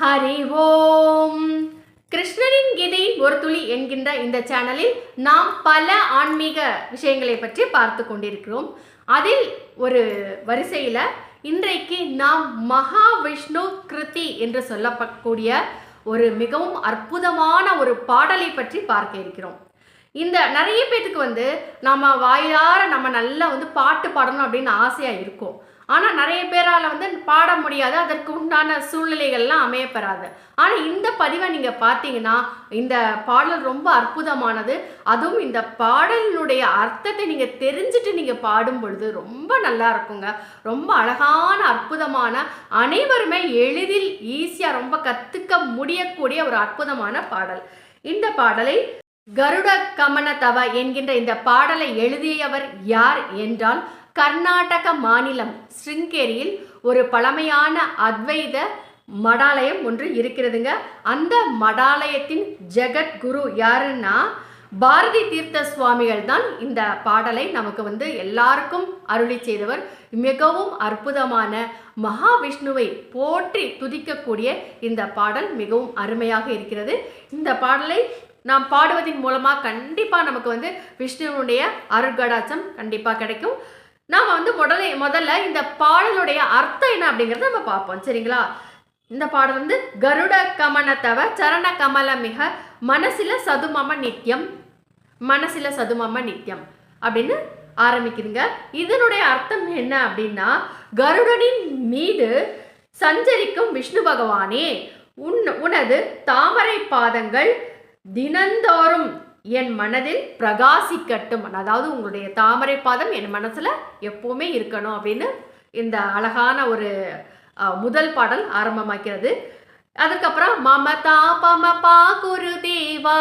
ஹரி ஓம். கிருஷ்ணனின் கீதை ஒரு துளி என்கின்ற இந்த சேனலில் நாம் பல ஆன்மீக விஷயங்களை பற்றி பார்த்து கொண்டிருக்கிறோம். அதில் ஒரு வரிசையில் இன்றைக்கு நாம் மகாவிஷ்ணு கிருதி என்று சொல்லப்படக்கூடிய ஒரு மிகவும் அற்புதமான ஒரு பாடலை பற்றி பார்க்க இருக்கிறோம். இந்த நிறைய பேத்துக்கு வந்து நம்ம வாயிலார நம்ம நல்லா வந்து பாட்டு பாடணும் அப்படின்னு ஆசையாக இருக்கும். ஆனால் நிறைய பேரால் வந்து பாட முடியாது. அதற்கு உண்டான சூழ்நிலைகள்லாம் அமையப்பெறாது. ஆனால் இந்த பதிவை நீங்கள் பார்த்தீங்கன்னா இந்த பாடல் ரொம்ப அற்புதமானது. அதுவும் இந்த பாடலினுடைய அர்த்தத்தை நீங்கள் தெரிஞ்சுட்டு நீங்கள் பாடும் பொழுது ரொம்ப நல்லா இருக்குங்க. ரொம்ப அழகான அற்புதமான அனைவருமே எளிதில் ஈஸியாக ரொம்ப கற்றுக்க முடியக்கூடிய ஒரு அற்புதமான பாடல். இந்த பாடலை கருட கமன தவ என்கின்ற இந்த பாடலை எழுதியவர் யார் என்றால் கர்நாடக மாநிலம் ஸ்ருங்கேரியில் ஒரு பழமையான அத்வைத மடாலயம் ஒன்று இருக்கிறதுங்க. அந்த மடாலயத்தின் ஜெகத்குரு யாருன்னா பாரதி தீர்த்த சுவாமிகள் தான் இந்த பாடலை நமக்கு வந்து எல்லாருக்கும் அருளி செய்தவர். மிகவும் அற்புதமான மகாவிஷ்ணுவை போற்றி துதிக்கக்கூடிய இந்த பாடல் மிகவும் அருமையாக இருக்கிறது. இந்த பாடலை நாம் பாடுவதன் மூலமாக கண்டிப்பாக நமக்கு வந்து விஷ்ணுவனுடைய அருட்கடாச்சம் கண்டிப்பாக கிடைக்கும். நாம் வந்து முதல்ல முதல்ல இந்த பாடலுடைய அர்த்தம் என்ன அப்படிங்கிறத நம்ம பார்ப்போம். சரிங்களா? இந்த பாடல் வந்து கருட கமனத்தவ சரண கமல மிக மனசில சதுமம நித்தியம் மனசில சதுமம நித்தியம் அப்படின்னு ஆரம்பிக்குதுங்க. இதனுடைய அர்த்தம் என்ன அப்படின்னா கருடனின் மீது சஞ்சரிக்கும் விஷ்ணு பகவானே உன் உனது தாமரை பாதங்கள் தினந்தோறும் என் மனதில் பிரகாசிக்கட்டும். அதாவது உங்களுடைய தாமரை பாதம் என் மனசில் எப்பவுமே இருக்கணும் அப்படின்னு இந்த அழகான ஒரு முதல் பாடல் ஆரம்பமாக்கிறது. அதுக்கப்புறம் மமதா பமபா குரு தேவா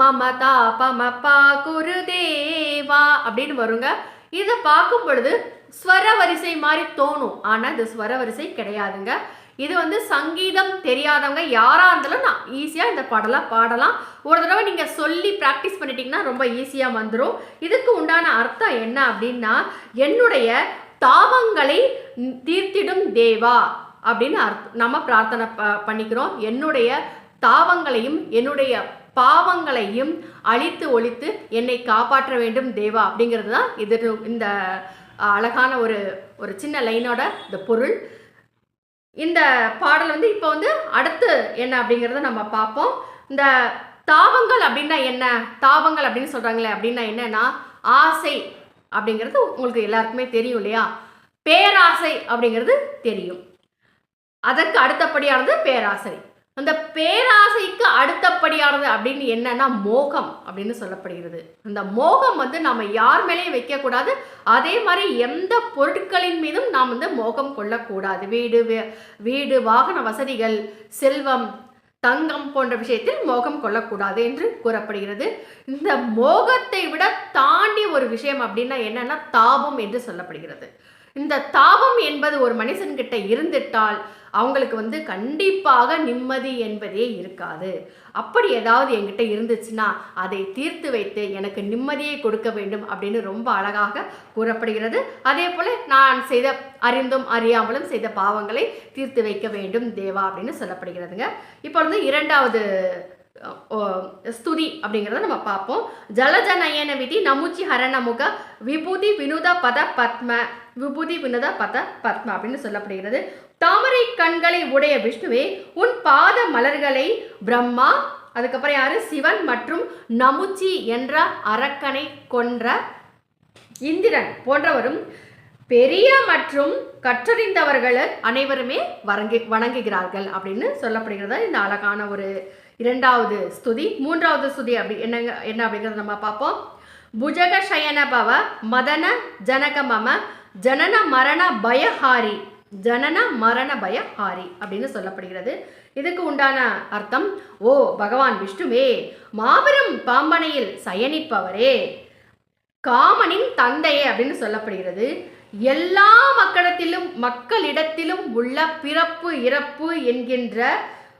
மமதா பமபா குரு தேவா அப்படின்னு வருங்க. இதை பார்க்கும் பொழுது ஸ்வர வரிசை மாதிரி தோணும். ஆனால் இது ஸ்வர வரிசை கிடையாதுங்க. இது வந்து சங்கீதம் தெரியாதவங்க யாராக இருந்தாலும் நான் ஈஸியாக இந்த பாடலாம் பாடலாம். ஒரு தடவை நீங்கள் சொல்லி ப்ராக்டிஸ் பண்ணிட்டீங்கன்னா ரொம்ப ஈஸியாக வந்துடும் இதுக்கு உண்டான அர்த்தம் என்ன அப்படின்னா என்னுடைய தாபங்களை தீர்த்திடும் தேவா அப்படின்னு அர்த்தம் நம்ம பிரார்த்தனை ப பண்ணிக்கிறோம். என்னுடைய தாவங்களையும் என்னுடைய பாவங்களையும் அழித்து ஒழித்து என்னை காப்பாற்ற வேண்டும் தேவா அப்படிங்கிறது தான் இது இந்த அழகான ஒரு ஒரு சின்ன லைனோட இந்த பொருள். இந்த பாடல் வந்து இப்போ வந்து அடுத்து என்ன அப்படிங்கிறத நம்ம பார்ப்போம். இந்த தாபங்கள் அப்படின்னா என்ன? தாபங்கள் அப்படின்னு சொல்கிறாங்களே அப்படின்னா என்னன்னா ஆசை அப்படிங்கிறது உங்களுக்கு எல்லாருக்குமே தெரியும் இல்லையா? பேராசை அப்படிங்கிறது தெரியும். அதற்கு அடுத்தபடியானது பேராசை. அந்த பேராசைக்கு அடுத்தபடியானது அப்படின்னு என்னன்னா மோகம் அப்படின்னு சொல்லப்படுகிறது. அந்த மோகம் வந்து நம்ம யார் மேலேயும் வைக்கக்கூடாது. அதே மாதிரி எந்த பொருட்களின் மீதும் நாம் வந்து மோகம் கொள்ளக்கூடாது. வீடு வே- வீடு வாகன வசதிகள் செல்வம் தங்கம் போன்ற விஷயத்தில் மோகம் கொள்ளக்கூடாது என்று கூறப்படுகிறது. இந்த மோகத்தை விட தாண்டி ஒரு விஷயம் அப்படின்னா என்னன்னா தாபம் என்று சொல்லப்படுகிறது. இந்த தாபம் என்பது ஒரு மனுஷன்கிட்ட இருந்துட்டால் அவங்களுக்கு வந்து கண்டிப்பாக நிம்மதி என்பதே இருக்காது. அப்படி ஏதாவது என்கிட்ட இருந்துச்சுன்னா அதை தீர்த்து வைத்து எனக்கு நிம்மதியை கொடுக்க வேண்டும் அப்படின்னு ரொம்ப அழகாக கூறப்படுகிறது. அதே போல் நான் செய்த அறிந்தும் அறியாமலும் செய்த பாவங்களை தீர்த்து வைக்க வேண்டும் தேவா அப்படின்னு சொல்லப்படுகிறதுங்க. இப்போ வந்து இரண்டாவது ஸ்துதி அப்படிங்கிறத நம்ம பார்ப்போம். ஜலஜ நயன விதி நமுச்சி ஹரணமுக விபூதி வினோத பத பத்ம விபூதி வினோத பத பத்ம அப்படின்னு சொல்லப்படுகிறது. தாமரை கண்களை உடைய விஷ்ணுவே உன் பாத மலர்களை பிரம்மா அதுக்கப்புறம் யாரு? சிவன் மற்றும் நமுச்சி என்ற அரக்கனை கொன்ற இந்திரன் போன்றவரும் பெரிய மற்றும் கற்றறிந்தவர்கள் அனைவருமே வணங்கி வணங்குகிறார்கள் அப்படின்னு சொல்லப்படுகிறது? இந்த அழகான ஒரு இரண்டாவது ஸ்துதி மூன்றாவது ஸ்துதி அப்படி என்னங்க என்ன அப்படிங்கிறத நம்ம பார்ப்போம். புஜக சயன பவ மதன ஜனக மம ஜனன மரண பயஹாரி ஜனன மரண பயஹாரி அப்படின்னு சொல்லப்படுகிறது. இதுக்கு உண்டான அர்த்தம் ஓ பகவான் விஷ்ணுவே மாபெரும் பாம்பனையில் சயனிப்பவரே காமனின் தந்தையே அப்படின்னு சொல்லப்படுகிறது. எல்லா மக்களிடத்திலும் மக்களிடத்திலும் உள்ள பிறப்பு இறப்பு என்கின்ற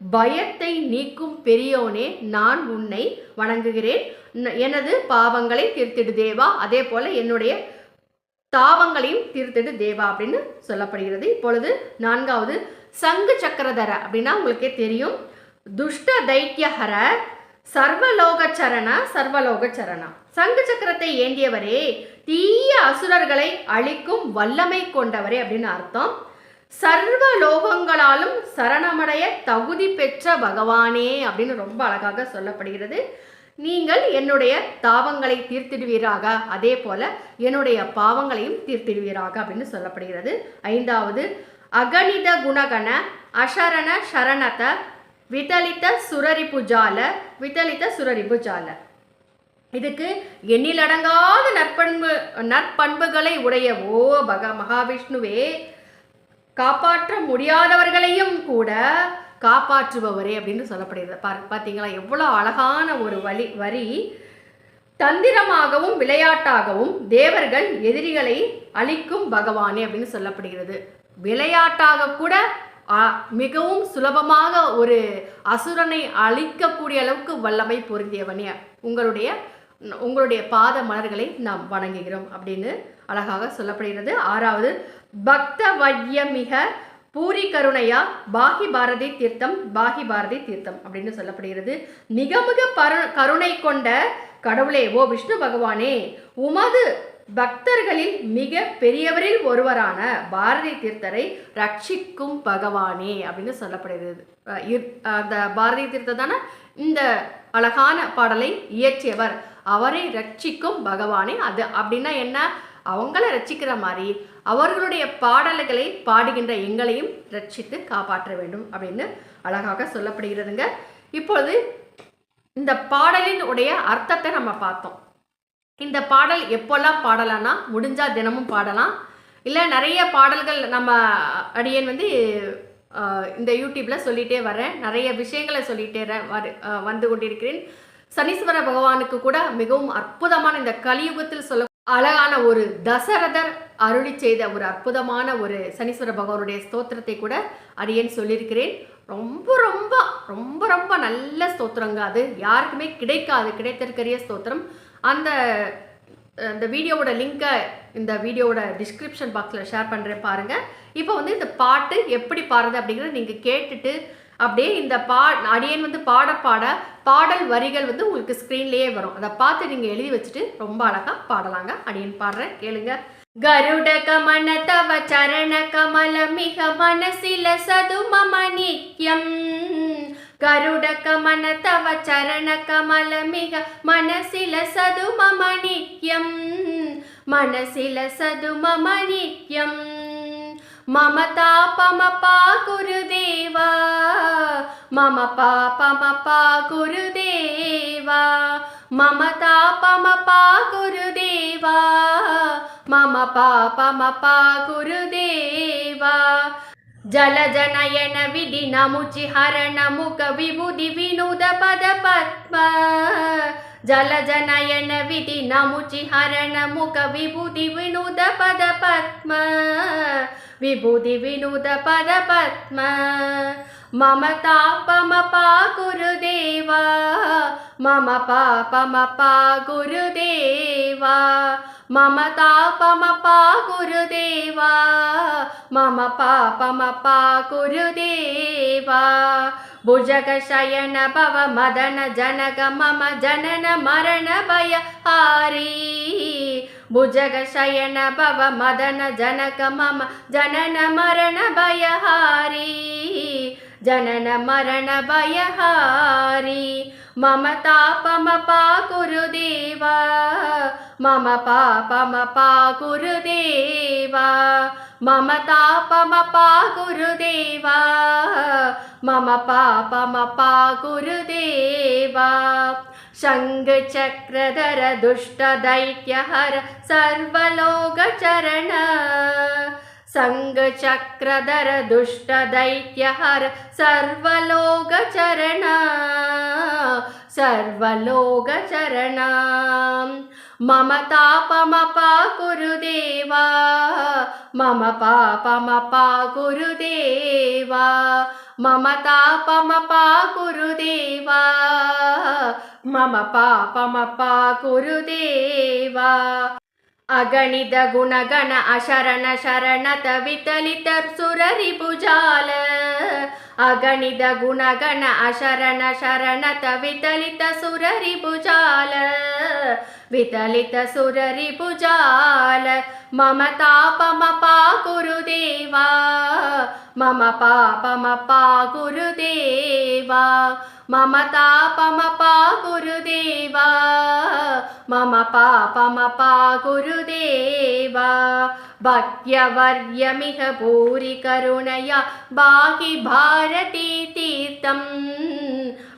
பயத்தை நீக்கும் பெரியோனே நான் உன்னை வணங்குகிறேன். எனது பாவங்களை தீர்த்திடு தேவா. அதே போல என்னுடைய தாவங்களையும் தீர்த்திடு தேவா அப்படின்னு சொல்லப்படுகிறது. இப்பொழுது நான்காவது சங்கு சக்கரதர அப்படின்னா உங்களுக்கே தெரியும். துஷ்ட தைத்தியஹர சர்வலோக சரண சர்வலோக சரணா. சங்கு சக்கரத்தை ஏந்தியவரே தீய அசுரர்களை அழிக்கும் வல்லமை கொண்டவரே அப்படின்னு அர்த்தம். சர்வ லோகங்களாலும் சரணமடைய தகுதி பெற்ற பகவானே அப்படின்னு ரொம்ப அழகாக சொல்லப்படுகிறது. நீங்கள் என்னுடைய தாவங்களை தீர்த்திடுவீராக. அதே போல என்னுடைய பாவங்களையும் தீர்த்திடுவீராக அப்படின்னு சொல்லப்படுகிறது. ஐந்தாவது அகணித குணகண அசரண சரணத விதலித்த சுரரிபுஜால விதலித்த சுரரிபுஜால இதுக்கு எண்ணிலடங்காத நற்பண்பு நற்பண்புகளை உடைய ஓ பக மகாவிஷ்ணுவே. காப்பாற்ற முடியாதவர்களையும் கூட காப்பாற்றுபவரே அப்படின்னு சொல்லப்படுகிறது. பா பார்த்தீங்களா எவ்வளோ அழகான ஒரு வழி வரி. தந்திரமாகவும் விளையாட்டாகவும் தேவர்கள் எதிரிகளை அழிக்கும் பகவானே அப்படின்னு சொல்லப்படுகிறது. விளையாட்டாக கூட மிகவும் சுலபமாக ஒரு அசுரனை அழிக்கக்கூடிய அளவுக்கு வல்லமை பொருந்தியவனே. உங்களுடைய உங்களுடைய பாத மலர்களை நாம் வணங்குகிறோம் அப்படின்னு அழகாக சொல்லப்படுகிறது. ஆறாவது பக்த வய்யமிக பூரி கருணையா பாகி பாரதி தீர்த்தம் பாகி பாரதி தீர்த்தம் அப்படின்னு சொல்லப்படுகிறது. மிக மிக பரு கருணை கொண்ட கடவுளே ஓ விஷ்ணு பகவானே உமது பக்தர்களில் மிக பெரியவரில் ஒருவரான பாரதி தீர்த்தரை ரட்சிக்கும் பகவானே அப்படின்னு சொல்லப்படுகிறது. அந்த பாரதி தீர்த்தர் தானே இந்த அழகான பாடலை இயற்றியவர். அவரை ரட்சிக்கும் பகவானே. அது அப்படின்னா என்ன? அவங்கள ரட்சிக்கிற மாதிரி அவர்களுடைய பாடல்களை பாடுகின்ற எங்களையும் ரட்சித்து காப்பாற்ற வேண்டும் அப்படின்னு அழகாக சொல்லப்படுகிறதுங்க. இப்பொழுது இந்த பாடலின் உடைய அர்த்தத்தை நம்ம பார்த்தோம். இந்த பாடல் எப்போல்லாம் பாடலாம்னா முடிஞ்சால் தினமும் பாடலாம். இல்லை நிறைய பாடல்கள் நம்ம அடியேன் வந்து இந்த யூடியூப்பில் சொல்லிகிட்டே வரேன் நிறைய விஷயங்களை சொல்லிகிட்டே வரு வந்து கொண்டிருக்கிறேன். சனீஸ்வர பகவானுக்கு கூட மிகவும் அற்புதமான இந்த கலியுகத்தில் சொல்ல அழகான ஒரு தசரதர் அருளி செய்த ஒரு அற்புதமான ஒரு சனீஸ்வர பகவானுடைய ஸ்தோத்திரத்தை கூட அடியேன் சொல்லியிருக்கிறேன். ரொம்ப ரொம்ப ரொம்ப ரொம்ப நல்ல ஸ்தோத்திரங்க அது. யாருக்குமே கிடைக்காது கிடைத்திருக்கிற ஸ்தோத்திரம். அந்த அந்த வீடியோவோட லிங்கை இந்த வீடியோவோட டிஸ்கிரிப்ஷன் பாக்ஸில் ஷேர் பண்ணுறேன் பாருங்கள் இப்போ வந்து இந்த பாட்டு எப்படி பாடுறது அப்படிங்கிறத நீங்கள் கேட்டுட்டு அப்படியே இந்த பா அடியன் வந்து பாட பாட பாடல் வரிகள் வந்து உங்களுக்கு ஸ்க்ரீன்லேயே வரும். அதை பார்த்து நீங்கள் எழுதி வச்சுட்டு ரொம்ப அழகாக பாடலாங்க. அடியன் பாடுறேன் கேளுங்க. கருட கமன தவ சரண கமல மிக மனசில சதுமம நித்யம் கருட கமன தவ சரண கமல மிக மனசில சதுமம நித்யம் மனசில சதுமம நித்யம் मम तापमपा गुरुदेवा मम पापमपा गुरुदेवा मम तापमपा पागुरुदेवा मम पापमपा पा जलजनयन जल विबुधि विधि न ಜಲಜನಯನ ನಮುಚಿ ಹರಣ ಮುಖ ವಿಭೂತಿ ವಿನೂದ ಪದ ಪದ್ಮ. ವಿಭೂತಿ ವಿನೂದ ಪದ ಪದ್ಮ. ममतापमपा गुरुदेवा मम पापमपा ಗುರುದೇವಾ. मम तापमपा गुरुदेवा। मम पापमपा गुरुदेवा। भुजगशयन भव मदन जनक मम जनन मरण भय हारी। भुजगशयन भव मदन जनक मम जनन मरण भय हारी। जनन मरण भय हारी। मम पापम पा मम पापम पा मम पापम पा मम पापम पा शङ्खचक्रधर दुष्टदैत्यहर सर्वलोकचरण। सङ्गचक्रधर दुष्टदैत्यहर सर्वलोकचरणा सर्वलोकचरणा। मम तापमपा गुरुदेवा मम पापमपा गुरुदेवा। मम तापमपा गुरुदेवा मम पापमपा गुरुदेवा। अगणि द गुणगण अशरण शरणत वितलित सुररि भुजाल। अगणि द गुणगण अशरण शरणत वितलित सुररि भुजाल। वितलित सुररि भुजाल। मम पापम पा गुरुदेवा। मम पापम गुरुदेवा। मम पापम मम पापमपा गुरुदेवा भक्त्यवर्यमिह भूरि बाहि भारती तीर्थं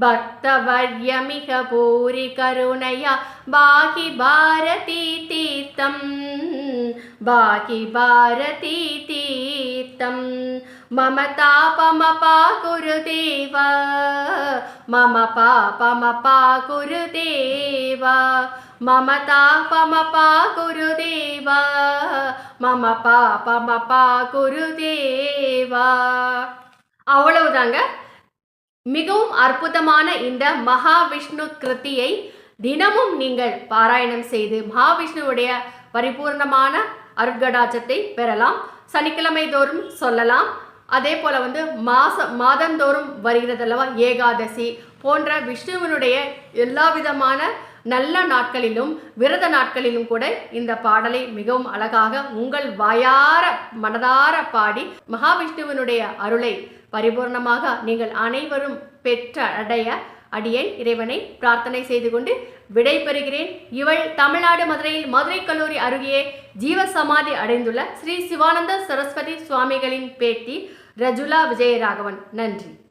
भक्तवर्यमिह भूरिकरुणया बाहि भारती तीर्थं बाहि भारती तीर्थं मम तापमपा गुरुदेव मम पापमपा गुरुदेवा మమతా పమపా గురుదేవా మమ పా పమపా గురుదేవా அவ்வளவுதாங்க. மிகவும் அற்புதமான இந்த மகாவிஷ்ணு கிருத்தியை தினமும் நீங்கள் பாராயணம் செய்து மகாவிஷ்ணுவுடைய பரிபூர்ணமான அருட்கடாச்சத்தை பெறலாம். சனிக்கிழமை தோறும் சொல்லலாம். அதே போல் வந்து மாச மாதந்தோறும் வருகிறதல்லவா ஏகாதசி போன்ற விஷ்ணுவினுடைய எல்லா விதமான நல்ல நாட்களிலும் விரத நாட்களிலும் கூட இந்த பாடலை மிகவும் அழகாக உங்கள் வாயார மனதார பாடி மகாவிஷ்ணுவினுடைய அருளை பரிபூர்ணமாக நீங்கள் அனைவரும் பெற்ற அடைய அடியேன் இறைவனை பிரார்த்தனை செய்து கொண்டு விடை பெறுகிறேன் இவள் தமிழ்நாடு மதுரையில் மதுரை கல்லூரி அருகே ஜீவசமாதி அடைந்துள்ள ஸ்ரீ சிவானந்த சரஸ்வதி சுவாமிகளின் பேட்டி ரஜுலா விஜயராகவன். நன்றி.